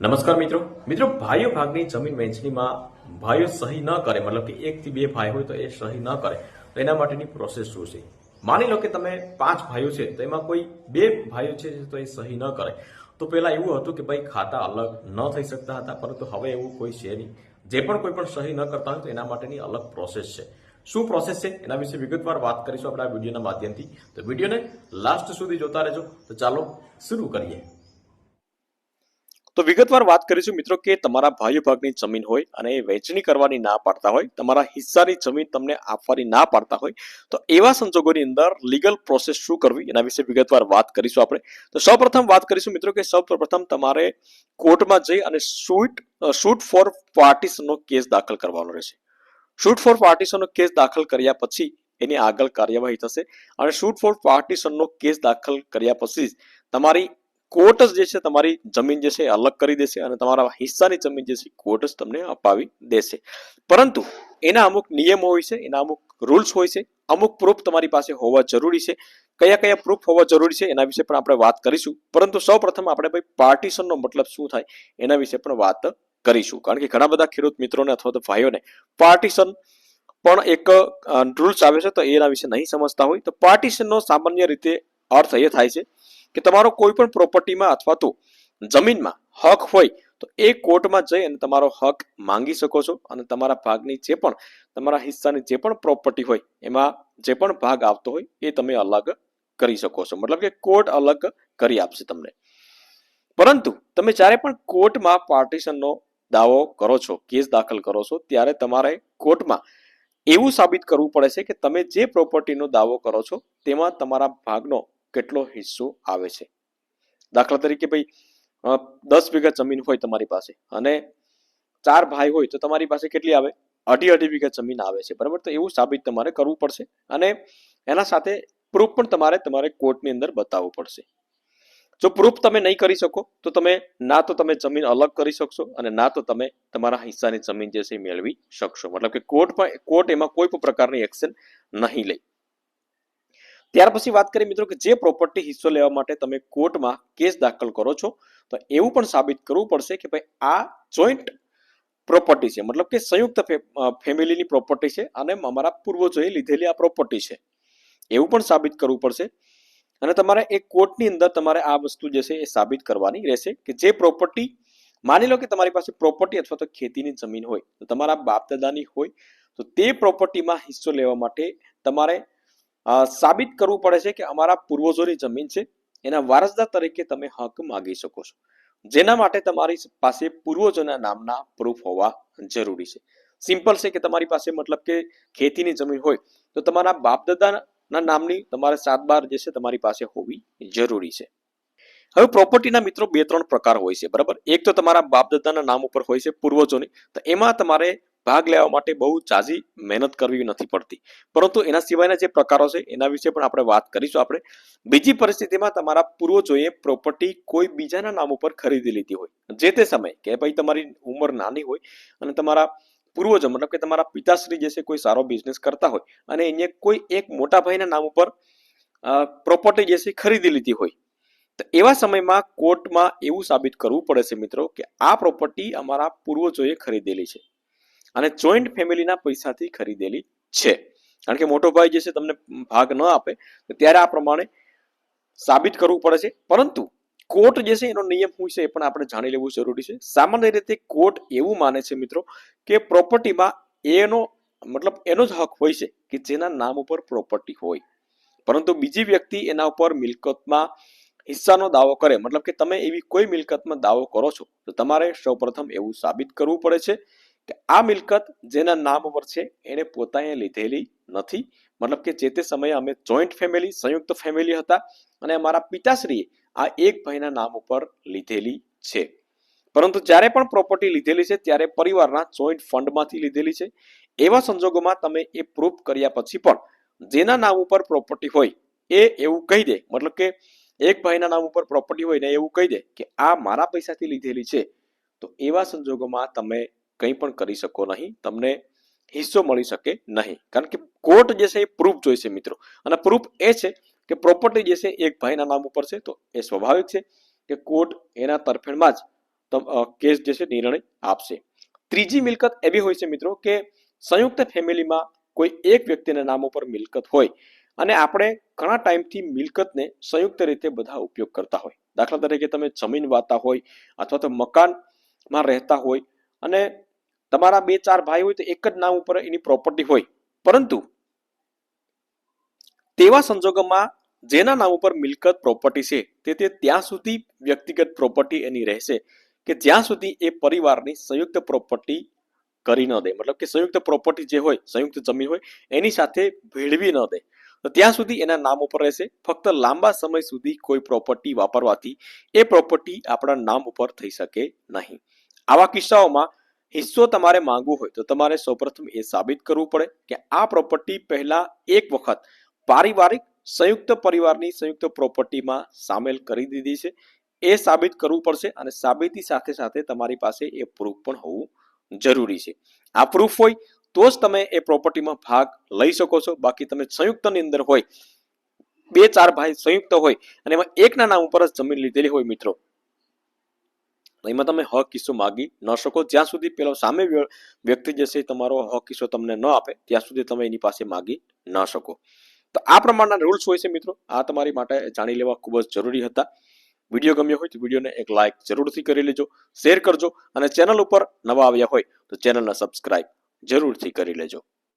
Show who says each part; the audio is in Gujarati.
Speaker 1: નમસ્કાર મિત્રો. મિત્રો, ભાઈઓ ભાગની જમીન વહેંચણીમાં ભાઈઓ સહી ન કરે, મતલબ કે એકથી બે ભાઈ હોય તો એ સહી ન કરે. તો એના માટેની પ્રોસેસ શું છે? માની લો કે તમે પાંચ ભાઈઓ છે, તો એમાં કોઈ બે ભાઈઓ છે તો એ સહી ન કરે. તો પહેલા એવું હતું કે ભાઈ ખાતા અલગ ન થઈ શકતા હતા, પરંતુ હવે એવું કોઈ છે નહીં. જે પણ કોઈ પણ સહી ન કરતા હોય તો એના માટેની અલગ પ્રોસેસ છે. શું પ્રોસેસ છે? એના વિશે વિગતવાર વાત કરીશું આપણે વિડીયોના માધ્યમથી. તો વિડીયોને લાસ્ટ સુધી જોતા રહેજો. તો ચાલો શરૂ કરીએ.
Speaker 2: તો વિગતવાર વાત કરીશું મિત્રો કે તમારા ભાઈ ભાગની જમીન હોય અને વહેંચણી કરવાની ના પાડતા હોય, તમારા હિસ્સાની જમીન તમને આપવાની ના પાડતા હોય, તો એવા સંજોગોની અંદર લીગલ પ્રોસેસ શું કરવી એના વિશે વિગતવાર વાત કરીશું આપણે. તો સૌપ્રથમ વાત કરીશું મિત્રો કે સૌપ્રથમ તમારે કોર્ટમાં જઈ અને શૂટ શૂટ ફોર પાર્ટીશનનો કેસ દાખલ કરવાનો રહેશે. શૂટ ફોર પાર્ટીશનનો કેસ દાખલ કર્યા પછી એની આગળ કાર્યવાહી થશે અને શૂટ ફોર પાર્ટીશનનો કેસ દાખલ કર્યા પછી તમારી કોર્ટ જ જે છે તમારી જમીન જે છે અલગ કરી દેશે અને તમારા હિસ્સાની જમીન જે છે કોર્ટ જ તમને અપાવી દેશે. પરંતુ એના અમુક નિયમો હોય છે, એના અમુક રૂલ્સ હોય છે, અમુક પ્રૂફ તમારી પાસે હોવા જરૂરી છે. કયા કયા પ્રૂફ હોવા જરૂરી છે એના વિશે પણ આપણે વાત કરીશું. પરંતુ સૌપ્રથમ આપણે ભાઈ પાર્ટીશનનો મતલબ શું થાય એના વિશે પણ વાત કરીશું. કારણ કે ઘણા બધા ખેડૂત મિત્રોને અથવા તો ભાઈઓને પાર્ટીશન પણ એક રૂલ્સ આવે છે તો એના વિશે નહીં સમજતા હોય. તો પાર્ટીશનનો સામાન્ય રીતે અર્થ એ થાય છે કે તમારો કોઈ પણ પ્રોપર્ટીમાં અથવા તો જમીનમાં હક હોય, તો એ કોર્ટમાં જઈ અને તમારો હક માંગી શકો છો અને તમારા ભાગની જે પણ, તમારા હિસ્સાની જે પણ પ્રોપર્ટી હોય, એમાં જે પણ ભાગ આવતો હોય, એ તમે અલગ કરી શકો છો. મતલબ કે કોર્ટ અલગ કરી આપશે તમને. પરંતુ તમે જ્યારે પણ કોર્ટમાં પાર્ટીશનનો દાવો કરો છો, કેસ દાખલ કરો છો, ત્યારે તમારે કોર્ટમાં એવું સાબિત કરવું પડે છે કે તમે જે પ્રોપર્ટીનો દાવો કરો છો, તેમાં તમારા ભાગનો કેટલો હિસ્સો આવે છે? દાખલા તરીકે ભાઈ દસ વીઘા જમીન હોય તમારી પાસે અને ચાર ભાઈ હોય તો તમારી પાસે કેટલી આવે? અઢી અઢી વીઘા જમીન આવે છે. બરાબર? તો એવું સાબિત તમારે કરવું પડશે અને એના સાથે પ્રૂફ પણ તમારે તમારે કોર્ટની અંદર બતાવવું પડશે. જો પ્રૂફ તમે નહીં કરી શકો, તો તમે ના તો તમે જમીન અલગ કરી શકશો અને ના તો તમે તમારા હિસ્સાની જમીન જે છે મેળવી શકશો. મતલબ કે કોર્ટ પણ કોર્ટ એમાં કોઈ પણ પ્રકારની એક્શન નહીં લે. ત્યાર પછી વાત કરીએ મિત્રો કે જે પ્રોપર્ટી હિસ્સો લેવા માટે તમે કોર્ટમાં કેસ દાખલ કરો છો, તો એવું પણ સાબિત કરવું પડશે કે ભાઈ આ જોઈન્ટ પ્રોપર્ટી છે. મતલબ કે સંયુક્ત ફેમિલીની પ્રોપર્ટી છે અને અમારા પૂર્વજોએ લીધેલી આ પ્રોપર્ટી છે. એવું પણ સાબિત કરવું પડશે. અને તમારે એ કોર્ટની અંદર તમારે આ વસ્તુ જે છે એ સાબિત કરવાની રહેશે કે જે પ્રોપર્ટી માની લો કે તમારી પાસે પ્રોપર્ટી અથવા તો ખેતીની જમીન હોય, તો તમારા બાપ દાદાની હોય, તો તે પ્રોપર્ટીમાં હિસ્સો લેવા માટે તમારે સાબિત કરવું પડે છે કે અમારા પૂર્વજોની જમીન છે, એના વારસદાર તરીકે તમે હક માગી શકો છો. જેના માટે તમારી પાસે પૂર્વજોના નામના પ્રૂફ હોવા જરૂરી છે. સિમ્પલ છે કે તમારી પાસે મતલબ કે ખેતીની જમીન હોય, તો તમારા બાપ દાદાના નામની તમારે સાત બાર જે છે તમારી પાસે હોવી જરૂરી છે. હવે પ્રોપર્ટીના મિત્રો બે ત્રણ પ્રકાર હોય છે, બરાબર? એક તો તમારા બાપદાદાના નામ ઉપર હોય છે પૂર્વજોની, તો એમાં તમારે ભાગ લેવા માટે બહુ ઝાઝી મહેનત કરવી નથી પડતી. પરંતુ એના સિવાયના જે પ્રકારો છે, એના વિશે પણ આપણે વાત કરીશું આપણે. બીજી પરિસ્થિતિમાં તમારા પૂર્વજોએ પ્રોપર્ટી કોઈ બીજાના નામ ઉપર ખરીદી લીધી હોય. જે તે સમય કે ભાઈ તમારી ઉંમર નાની હોય અને તમારા પૂર્વજો, મતલબ કે તમારા પિતાશ્રી જે છે, કોઈ સારો બિઝનેસ કરતા હોય અને એને કોઈ એક મોટા ભાઈના નામ ઉપર પ્રોપર્ટી જે છે, ખરીદી લીધી હોય. તો એવા સમયમાં કોર્ટમાં એવું સાબિત કરવું પડે છે મિત્રો કે આ પ્રોપર્ટી અમારા પૂર્વજોએ ખરીદેલી છે. અને જોઈન્ટ ફેમિલીના પૈસાથી ખરીદેલી છે. કારણ કે મોટો ભાઈ જે છે તમને ભાગ ન આપે, તો ત્યારે આ પ્રમાણે સાબિત કરવું પડે છે. પરંતુ કોર્ટ જે છે એનો નિયમ શું છે એ પણ આપણે જાણી લેવું જરૂરી છે. સામાન્ય રીતે કોર્ટ એવું માને છે મિત્રો કે પ્રોપર્ટીમાં એનો, મતલબ એનો જ હક હોય છે કે જેના નામ ઉપર પ્રોપર્ટી હોય. પરંતુ બીજી વ્યક્તિ એના ઉપર મિલકતમાં હિસ્સાનો દાવો કરે, મતલબ કે તમે એવી કોઈ મિલકતમાં દાવો કરો છો, તો તમારે સૌપ્રથમ એવું સાબિત કરવું પડે છે. આ મિલકત જેના નામ પર છે એને પોતાએ લીધેલી નથી. મતલબ કે જે તે સમયે અમે જોઈન્ટ ફેમિલી, સંયુક્ત ફેમિલી હતા અને અમારા પિતાશ્રીએ આ એક ભાઈના નામ ઉપર લીધેલી છે. પરંતુ જ્યારે પણ પ્રોપર્ટી લીધેલી છે, ત્યારે પરિવારના જોઈન્ટ ફંડમાંથી લીધેલી છે. એવા સંજોગોમાં તમે એ પ્રૂફ કર્યા પછી પણ જેના નામ ઉપર પ્રોપર્ટી હોય એ એવું કહી દે. મતલબ કે એક ભાઈના નામ ઉપર પ્રોપર્ટી હોય ને એવું કહી દે કે આ મારા પૈસાથી લીધેલી છે. તો એવા સંજોગોમાં તમે કંઈ પણ કરી શકો નહીં, તમને હિસ્સો મળી શકે નહીં. કારણ કે કોર્ટ જે છે એ પ્રૂફ જોઈશે મિત્રો. અને પ્રૂફ એ છે કે પ્રોપર્ટી જે છે એક ભાઈના નામ ઉપર છે, તો એ સ્વાભાવિક છે કે કોર્ટ એના તરફેણમાં જ કેસ જે છે નિર્ણય આપશે. ત્રીજી મિલકત એવી હોય છે મિત્રો કે સંયુક્ત ફેમિલીમાં કોઈ એક વ્યક્તિના નામ ઉપર મિલકત હોય અને આપણે ઘણા ટાઈમથી મિલકતને સંયુક્ત રીતે બધા ઉપયોગ કરતા હોય. દાખલા તરીકે તમે જમીન વાતા હોય અથવા તો મકાનમાં રહેતા હોય અને તમારા બે ચાર ભાઈ હોય તો એક જ નામ ઉપર એની પ્રોપર્ટી હોય. પરંતુ તેવા સંજોગોમાં જેના નામ ઉપર મિલકત પ્રોપર્ટી છે, તે તે ત્યાં સુધી વ્યક્તિગત પ્રોપર્ટી એની રહેશે કે જ્યાં સુધી એ પરિવારની સંયુક્ત પ્રોપર્ટી કરી ન દે. મતલબ કે સંયુક્ત પ્રોપર્ટી જે હોય, સંયુક્ત જમીન હોય, એની સાથે ભેળવી ન દે. તો ત્યાં સુધી એના નામ ઉપર રહેશે. ફક્ત લાંબા સમય સુધી કોઈ પ્રોપર્ટી વાપરવાથી એ પ્રોપર્ટી આપણા નામ ઉપર થઈ શકે નહીં. આવા કિસ્સાઓમાં હિસ્સો તમારે માંગવું હોય તો તમારે સૌપ્રથમ એ સાબિત કરવું પડે કે આ પ્રોપર્ટી પહેલા એક વખત પારિવારિક સંયુક્ત પરિવારની સંયુક્ત પ્રોપર્ટીમાં સામેલ કરી દીધી છે. એ સાબિત કરવું પડશે અને સાબિતી સાથે સાથે તમારી પાસે એ પ્રૂફ પણ હોવું જરૂરી છે. આ પ્રૂફ હોય તો જ તમે એ પ્રોપર્ટીમાં ભાગ લઈ શકો છો. બાકી તમે સંયુક્તની અંદર હોય, બે ચાર ભાઈ સંયુક્ત હોય અને એમાં એકના નામ ઉપર જ જમીન લીધેલી હોય મિત્રો. એમાં તમે હક કિસ્સો માગી ન શકો. જ્યાં સુધી પેલો સામે વ્યક્તિ જે છે તમારો હક કિસ્સો તમને ન આપે, ત્યાં સુધી તમે એની પાસે માગી ન શકો. તો આ પ્રમાણના રૂલ્સ હોય છે મિત્રો. આ તમારી માટે જાણી લેવા ખૂબ જ જરૂરી હતા. વીડિયો ગમ્યો હોય તો વિડીયોને એક લાઇક જરૂરથી કરી લેજો, શેર કરજો અને ચેનલ ઉપર નવા આવ્યા હોય તો ચેનલને સબસ્ક્રાઇબ જરૂરથી કરી લેજો.